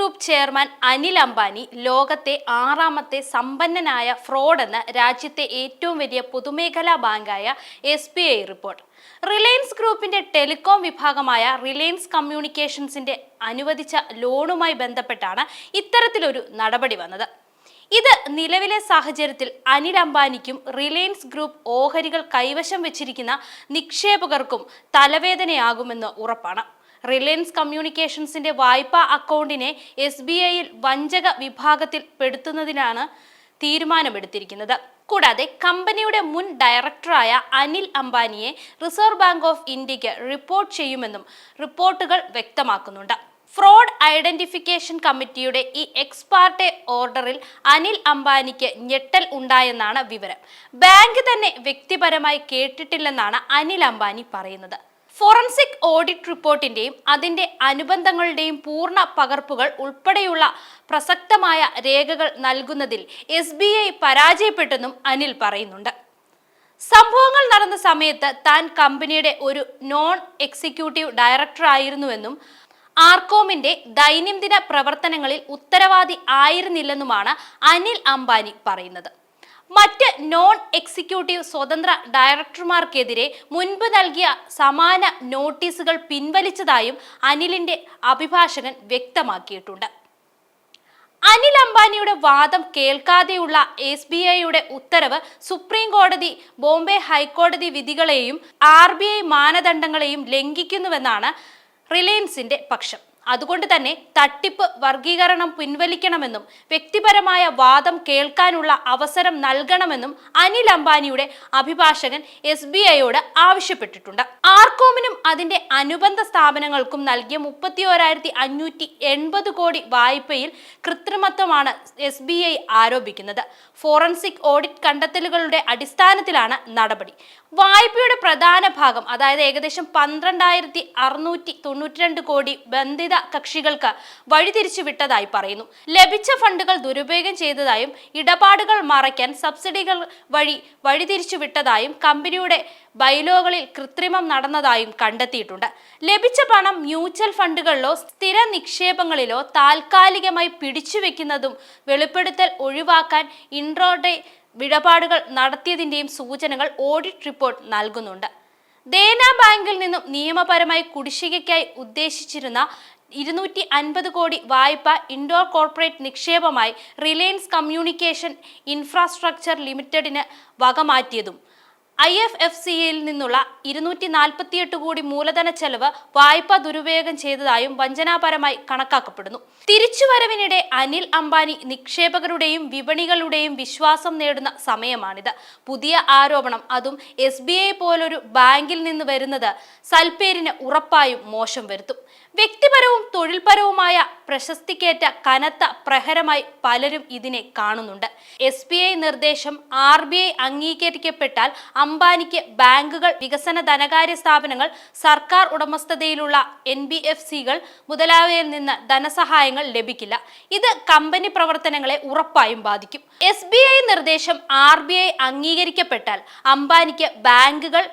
Group chairman Anil Ambani ലോകത്തെ ആറാമത്തെ സമ്പന്നനായ ഫ്രോഡെന്ന് രാജ്യത്തെ ഏറ്റവും വലിയ പൊതുമേഖലാ ബാങ്കായ S B I report Reliance ഗ്രൂപ്പിന്റെ ടെലികോം വിഭാഗമായ റിലയൻസ് കമ്മ്യൂണിക്കേഷൻസിന്റെ അനുവദിച്ച ലോണുമായി ബന്ധപ്പെട്ടാണ് ഇത്തരത്തിലൊരു നടപടി വന്നത്. ഇത് നിലവിലെ സാഹചര്യത്തിൽ അനിൽ അംബാനിക്കും റിലയൻസ് ഗ്രൂപ്പ് ഓഹരികൾ കൈവശം വെച്ചിരിക്കുന്ന നിക്ഷേപകർക്കും തലവേദനയാകുമെന്ന് ഉറപ്പാണ്. റിലയൻസ് കമ്മ്യൂണിക്കേഷൻസിന്റെ വായ്പാ അക്കൗണ്ടിനെ എസ് ബി ഐയിൽ വഞ്ചക വിഭാഗത്തിൽ പെടുത്തുന്നതിനാണ് തീരുമാനമെടുത്തിരിക്കുന്നത്. കൂടാതെ കമ്പനിയുടെ മുൻ ഡയറക്ടറായ അനിൽ അംബാനിയെ റിസർവ് ബാങ്ക് ഓഫ് ഇന്ത്യയ്ക്ക് റിപ്പോർട്ട് ചെയ്യുമെന്നും റിപ്പോർട്ടുകൾ വ്യക്തമാക്കുന്നുണ്ട്. ഫ്രോഡ് ഐഡന്റിഫിക്കേഷൻ കമ്മിറ്റിയുടെ ഈ എക്സ്പാർട്ടെ ഓർഡറിൽ അനിൽ അംബാനിക്ക് ഞെട്ടൽ ഉണ്ടായെന്നാണ് വിവരം. ബാങ്ക് തന്നെ വ്യക്തിപരമായി കേട്ടിട്ടില്ലെന്നാണ് അനിൽ അംബാനി പറയുന്നത്. ഫോറൻസിക് ഓഡിറ്റ് റിപ്പോർട്ടിന്റെയും അതിന്റെ അനുബന്ധങ്ങളുടെയും പൂർണ പകർപ്പുകൾ ഉൾപ്പെടെയുള്ള പ്രസക്തമായ രേഖകൾ നൽകുന്നതിൽ എസ് ബി ഐ പരാജയപ്പെട്ടെന്നും അനിൽ പറയുന്നുണ്ട്. സംഭവങ്ങൾ നടന്ന സമയത്ത് താൻ കമ്പനിയുടെ ഒരു നോൺ എക്സിക്യൂട്ടീവ് ഡയറക്ടർ ആയിരുന്നുവെന്നും ആർകോമിന്റെ ദൈനംദിന പ്രവർത്തനങ്ങളിൽ ഉത്തരവാദി ആയിരുന്നില്ലെന്നുമാണ് അനിൽ അംബാനി പറയുന്നത്. മറ്റ് നോൺ എക്സിക്യൂട്ടീവ് സ്വതന്ത്ര ഡയറക്ടർമാർക്കെതിരെ മുൻപ് നൽകിയ സമാന നോട്ടീസുകൾ പിൻവലിച്ചതായും അനിലിന്റെ അഭിഭാഷകൻ വ്യക്തമാക്കിയിട്ടുണ്ട്. അനിൽ അംബാനിയുടെ വാദം കേൾക്കാതെയുള്ള എസ് ബി ഐയുടെ ഉത്തരവ് സുപ്രീം കോടതി ബോംബെ ഹൈക്കോടതി വിധികളെയും ആർ ബി ഐ മാനദണ്ഡങ്ങളെയും ലംഘിക്കുന്നുവെന്നാണ് റിലയൻസിന്റെ പക്ഷം. അതുകൊണ്ട് തന്നെ തട്ടിപ്പ് വർഗീകരണം പിൻവലിക്കണമെന്നും വ്യക്തിപരമായ വാദം കേൾക്കാനുള്ള അവസരം നൽകണമെന്നും അനിൽ അംബാനിയുടെ അഭിഭാഷകൻ എസ് ബി ഐയോട് ആവശ്യപ്പെട്ടിട്ടുണ്ട്. ആർകോമിനും അതിന്റെ അനുബന്ധ സ്ഥാപനങ്ങൾക്കും നൽകിയ മുപ്പത്തി ഓരായിരത്തി അഞ്ഞൂറ്റി എൺപത് കോടി വായ്പയിൽ കൃത്രിമത്വമാണ് എസ് ബി ഐ ആരോപിക്കുന്നത്. ഫോറൻസിക് ഓഡിറ്റ് കണ്ടെത്തലുകളുടെ അടിസ്ഥാനത്തിലാണ് നടപടി. വായ്പയുടെ പ്രധാന ഭാഗം അതായത് ഏകദേശം പന്ത്രണ്ടായിരത്തി അറുന്നൂറ്റി തൊണ്ണൂറ്റി രണ്ട് കോടി ബന്ധിത കക്ഷികൾക്ക് വഴിതിരിച്ചുവിട്ടതായി പറയുന്നു. ലഭിച്ച ഫണ്ടുകൾ ദുരുപയോഗം ചെയ്തതായും ഇടപാടുകൾ മറയ്ക്കാൻ സബ്സിഡികൾ വഴി വഴിതിരിച്ചുവിട്ടതായും കമ്പനിയുടെ ബൈലോകളിൽ കൃത്രിമം നടന്നതായും കണ്ടെത്തിയിട്ടുണ്ട്. ലഭിച്ച പണം മ്യൂച്വൽ ഫണ്ടുകളിലോ സ്ഥിര നിക്ഷേപങ്ങളിലോ താൽക്കാലികമായി പിടിച്ചുവെക്കുന്നതും വെളിപ്പെടുത്തൽ ഒഴിവാക്കാൻ ഇൻട്രോഡേ ഇടപാടുകൾ നടത്തിയതിന്റെയും സൂചനകൾ ഓഡിറ്റ് റിപ്പോർട്ട് നൽകുന്നുണ്ട്. ദേന ബാങ്കിൽ നിന്നും നിയമപരമായി കുടിശ്ശികയ്ക്കായി ഉദ്ദേശിച്ചിരുന്ന ഇരുന്നൂറ്റി അൻപത് കോടി വായ്പ ഇൻഡോർ കോർപ്പറേറ്റ് നിക്ഷേപമായി റിലയൻസ് കമ്മ്യൂണിക്കേഷൻ ഇൻഫ്രാസ്ട്രക്ചർ ലിമിറ്റഡിന് വകമാറ്റിയതും. ഐ എഫ് എഫ് സിയിൽ നിന്നുള്ള ഇരുന്നൂറ്റി നാൽപ്പത്തിയെട്ട് കോടി മൂലധന ചെലവ് വായ്പ ദുരുപയോഗം ചെയ്തതായും വഞ്ചനാപരമായി കണക്കാക്കപ്പെടുന്നു. തിരിച്ചുവരവിനിടെ അനിൽ അംബാനി നിക്ഷേപകരുടെയും വിപണികളുടെയും വിശ്വാസം നേടുന്ന സമയമാണിത്. പുതിയ ആരോപണം അതും എസ് ബി ഐ പോലൊരു ബാങ്കിൽ നിന്ന് വരുന്നത് സൽപ്പേരിന് ഉറപ്പായും മോശം വരുത്തും. വ്യക്തിപരവും തൊഴിൽപരവുമായ പ്രശസ്തിക്കേറ്റ കനത്ത പ്രഹരമായി പലരും ഇതിനെ കാണുന്നുണ്ട്. എസ് നിർദ്ദേശം ആർ അംഗീകരിക്കപ്പെട്ടാൽ അംബാനിക്ക് ബാങ്കുകൾ വികസന ധനകാര്യ സ്ഥാപനങ്ങൾ സർക്കാർ ഉടമസ്ഥതയിലുള്ള എൻ ബി എഫ് സികൾ മുതലായവയിൽ നിന്ന് ധനസഹായങ്ങൾ ലഭിക്കില്ല. ഇത് കമ്പനി പ്രവർത്തനങ്ങളെ ഉറപ്പായും ബാധിക്കും. എസ് നിർദ്ദേശം ആർ അംഗീകരിക്കപ്പെട്ടാൽ അംബാനിക്ക് ബാങ്കുകൾ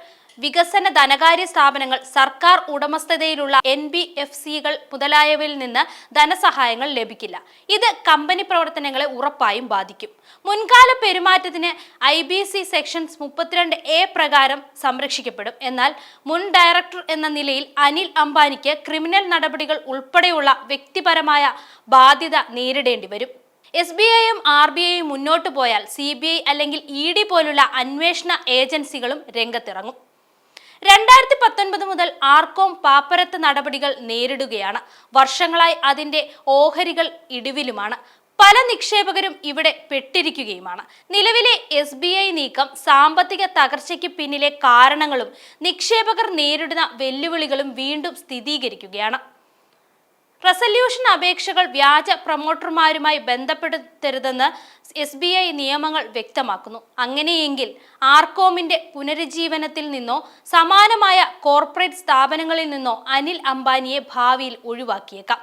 വികസന ധനകാര്യ സ്ഥാപനങ്ങൾ സർക്കാർ ഉടമസ്ഥതയിലുള്ള എൻ ബി എഫ് സികൾ മുതലായവയിൽ നിന്ന് ധനസഹായങ്ങൾ ലഭിക്കില്ല. ഇത് കമ്പനി പ്രവർത്തനങ്ങളെ ഉറപ്പായും ബാധിക്കും. മുൻകാല പെരുമാറ്റത്തിന് ഐ ബി സി സെക്ഷൻസ് മുപ്പത്തിരണ്ട് എ പ്രകാരം സംരക്ഷിക്കപ്പെടും. എന്നാൽ മുൻ ഡയറക്ടർ എന്ന നിലയിൽ അനിൽ അംബാനിക്ക് ക്രിമിനൽ നടപടികൾ ഉൾപ്പെടെയുള്ള വ്യക്തിപരമായ ബാധ്യത നേരിടേണ്ടി വരും. എസ് ബി ഐയും ആർ ബി ഐയും മുന്നോട്ട് പോയാൽ സി ബി ഐ അല്ലെങ്കിൽ ഇ ഡി പോലുള്ള അന്വേഷണ ഏജൻസികളും രംഗത്തിറങ്ങും. രണ്ടായിരത്തി പത്തൊൻപത് മുതൽ ആർക്കോം പാപ്പരത്ത് നടപടികൾ നേരിടുകയാണ്. വർഷങ്ങളായി അതിന്റെ ഓഹരികൾ ഇടിവിലുമാണ്. പല നിക്ഷേപകരും ഇവിടെ പെട്ടിരിക്കുകയുമാണ്. നിലവിലെ എസ് ബി ഐ നീക്കം സാമ്പത്തിക തകർച്ചയ്ക്ക് പിന്നിലെ കാരണങ്ങളും നിക്ഷേപകർ നേരിടുന്ന വെല്ലുവിളികളും വീണ്ടും സ്ഥിരീകരിക്കുകയാണ്. റെസല്യൂഷൻ അപേക്ഷകൾ വ്യാജ പ്രൊമോട്ടർമാരുമായി ബന്ധപ്പെടുത്തരുതെന്ന് എസ് ബി ഐ നിയമങ്ങൾ വ്യക്തമാക്കുന്നു. അങ്ങനെയെങ്കിൽ ആർക്കോമിന്റെ പുനരുജ്ജീവനത്തിൽ നിന്നോ സമാനമായ കോർപ്പറേറ്റ് സ്ഥാപനങ്ങളിൽ നിന്നോ അനിൽ അംബാനിയെ ഭാവിയിൽ ഒഴിവാക്കിയേക്കാം.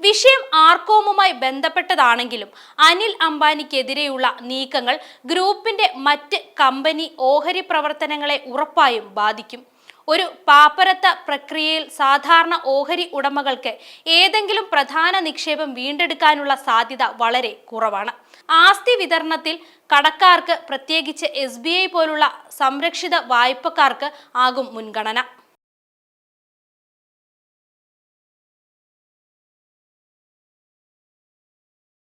വിഷയം ആർക്കോമുമായി ബന്ധപ്പെട്ടതാണെങ്കിലും അനിൽ അംബാനിക്കെതിരെയുള്ള നീക്കങ്ങൾ ഗ്രൂപ്പിന്റെ മറ്റ് കമ്പനി ഓഹരി പ്രവർത്തനങ്ങളെ ഉറപ്പായും ബാധിക്കും. ഒരു പാപ്പരത്ത പ്രക്രിയയിൽ സാധാരണ ഓഹരി ഉടമകൾക്ക് ഏതെങ്കിലും പ്രധാന നിക്ഷേപം വീണ്ടെടുക്കാനുള്ള സാധ്യത വളരെ കുറവാണ്. ആസ്തി വിതരണത്തിൽ കടക്കാർക്ക് പ്രത്യേകിച്ച് എസ് പോലുള്ള സംരക്ഷിത വായ്പക്കാർക്ക് ആകും മുൻഗണന.